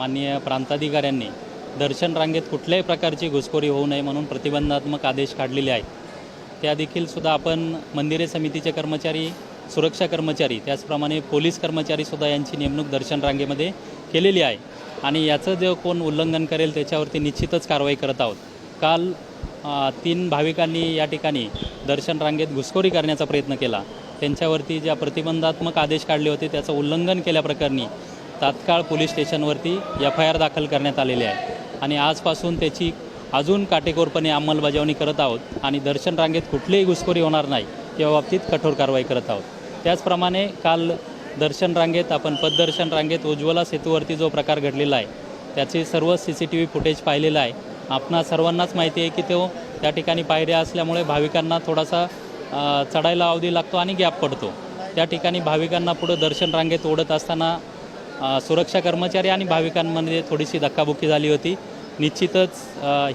माननीय प्रांताधिकाऱ्यांनी दर्शन रांगेत कुठल्याही प्रकारची घुसखोरी होऊ नये म्हणून प्रतिबंधात्मक आदेश काढलेले आहेत. त्या देखील सुद्धा आपण मंदिरे समितीचे कर्मचारी सुरक्षा कर्मचारी त्याचप्रमाणे पोलीस कर्मचारीसुद्धा यांची नेमणूक दर्शन रांगेमध्ये केलेली आहे. आणि याचं जे कोण उल्लंघन करेल त्याच्यावरती निश्चितच कारवाई करत आहोत. काल तीन भाविकांनी या ठिकाणी दर्शन रांगेत घुसखोरी करण्याचा प्रयत्न केला. त्यांच्यावरती ज्या प्रतिबंधात्मक आदेश काढले होते त्याचं उल्लंघन केल्याप्रकरणी तात्काळ पोलीस स्टेशनवरती एफ आय आर दाखल करण्यात आलेले आहे. आणि आजपासून त्याची अजून काटेकोरपणे अंमलबजावणी करत आहोत आणि दर्शन रांगेत कुठलीही घुसखोरी होणार नाही या बाबतीत कठोर कारवाई करत आहोत. त्याचप्रमाणे काल दर्शन रांगेत आपण पददर्शन रांगेत उज्ज्वला सेतूवरती जो प्रकार घडलेला आहे त्याचे सर्व C C T V footage पाहिलेलं आहे. आपणा सर्वांनाच माहिती आहे की तो त्या ठिकाणी पायऱ्या असल्यामुळे भाविकांना थोडासा चढायला अवधी लागतो आणि गॅप पडतो. त्या ठिकाणी भाविकांना पुढं दर्शन रांगेत ओढत असताना सुरक्षा कर्मचारी आणि भाविकांमध्ये थोडीशी धक्काबुक्की झाली होती. निश्चितच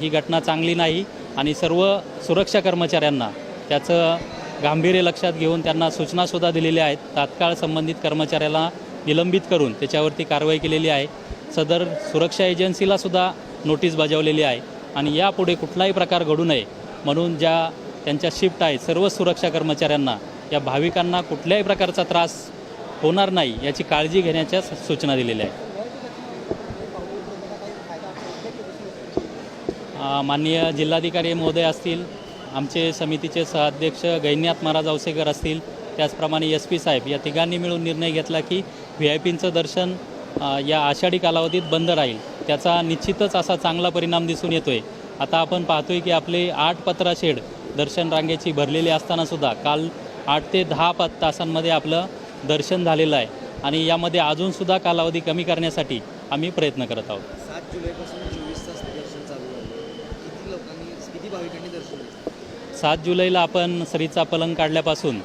ही घटना चांगली नाही आणि सर्व सुरक्षा कर्मचाऱ्यांना त्याचं गांभीर्य लक्षात घेऊन त्यांना सूचनासुद्धा दिलेल्या आहेत. तात्काळ संबंधित कर्मचाऱ्याला निलंबित करून त्याच्यावरती कारवाई केलेली आहे. सदर सुरक्षा एजन्सीलासुद्धा नोटीस बजावलेली आहे आणि यापुढे कुठलाही प्रकार घडू नये म्हणून ज्या त्यांच्या शिफ्ट आहेत सर्व सुरक्षा कर्मचाऱ्यांना या भाविकांना कुठल्याही प्रकारचा त्रास होणार नाही याची काळजी घेण्याच्या सूचना दिलेल्या आहेत. माननीय जिल्हाधिकारी महोदय असतील आमचे समितीचे सहअध्यक्ष गैन्यात महाराज औसेकर असतील त्याचप्रमाणे एस पी साहेब या तिघांनी मिळून निर्णय घेतला की व्ही आय पींचं दर्शन या आषाढी कालावधीत बंद राहील. त्याचा निश्चितच असा चांगला परिणाम दिसून येतोय. आता आपण पाहतोय की आपले आठ पत्रा शेड दर्शन रांगेची भरलेली असतानासुद्धा काल आठ ते दहा पत तासांमध्ये आपलं दर्शन झालेलं आहे. आणि यामध्ये अजूनसुद्धा कालावधी कमी करण्यासाठी आम्ही प्रयत्न करत आहोत. सात जुलैपासून चोवीस तास दर्शन चालू आहे किती लोकांनी किती भाविकांनी दर्शन घेतलं? सात जुलैला आपण सरीचा पलंग काढल्यापासून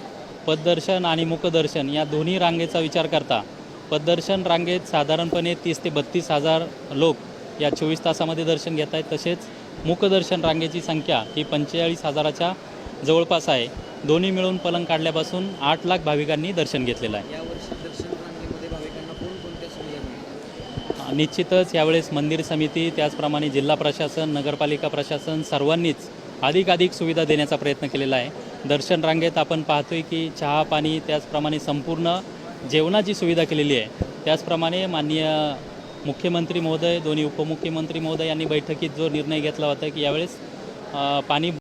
पददर्शन आणि मुखदर्शन या दोन्ही रांगेचा विचार करता पददर्शन रांगेत साधारणपणे तीस ते बत्तीस हजार लोक या चोवीस तासामध्ये दर्शन घेत आहेत. तसेच मुखदर्शन रांगेची संख्या ही पंचेचाळीस हजाराच्या जवळपास आहे. दोन्ही मिळून पलंग काढल्यापासून आठ लाख भाविकांनी दर्शन घेतलेलं आहे. निश्चितच यावेळेस मंदिर समिती त्याचप्रमाणे जिल्हा प्रशासन नगरपालिका प्रशासन सर्वांनीच अधिकाधिक सुविधा देण्याचा प्रयत्न केलेला आहे. दर्शन रांगेत आपण पाहतोय की चहा पाणी त्याचप्रमाणे संपूर्ण जेवणाची सुविधा केलेली आहे. त्याचप्रमाणे माननीय मुख्यमंत्री महोदय दोन्ही उपमुख्यमंत्री महोदय यांनी बैठकीत जो निर्णय घेतला होता की यावेळेस पाणी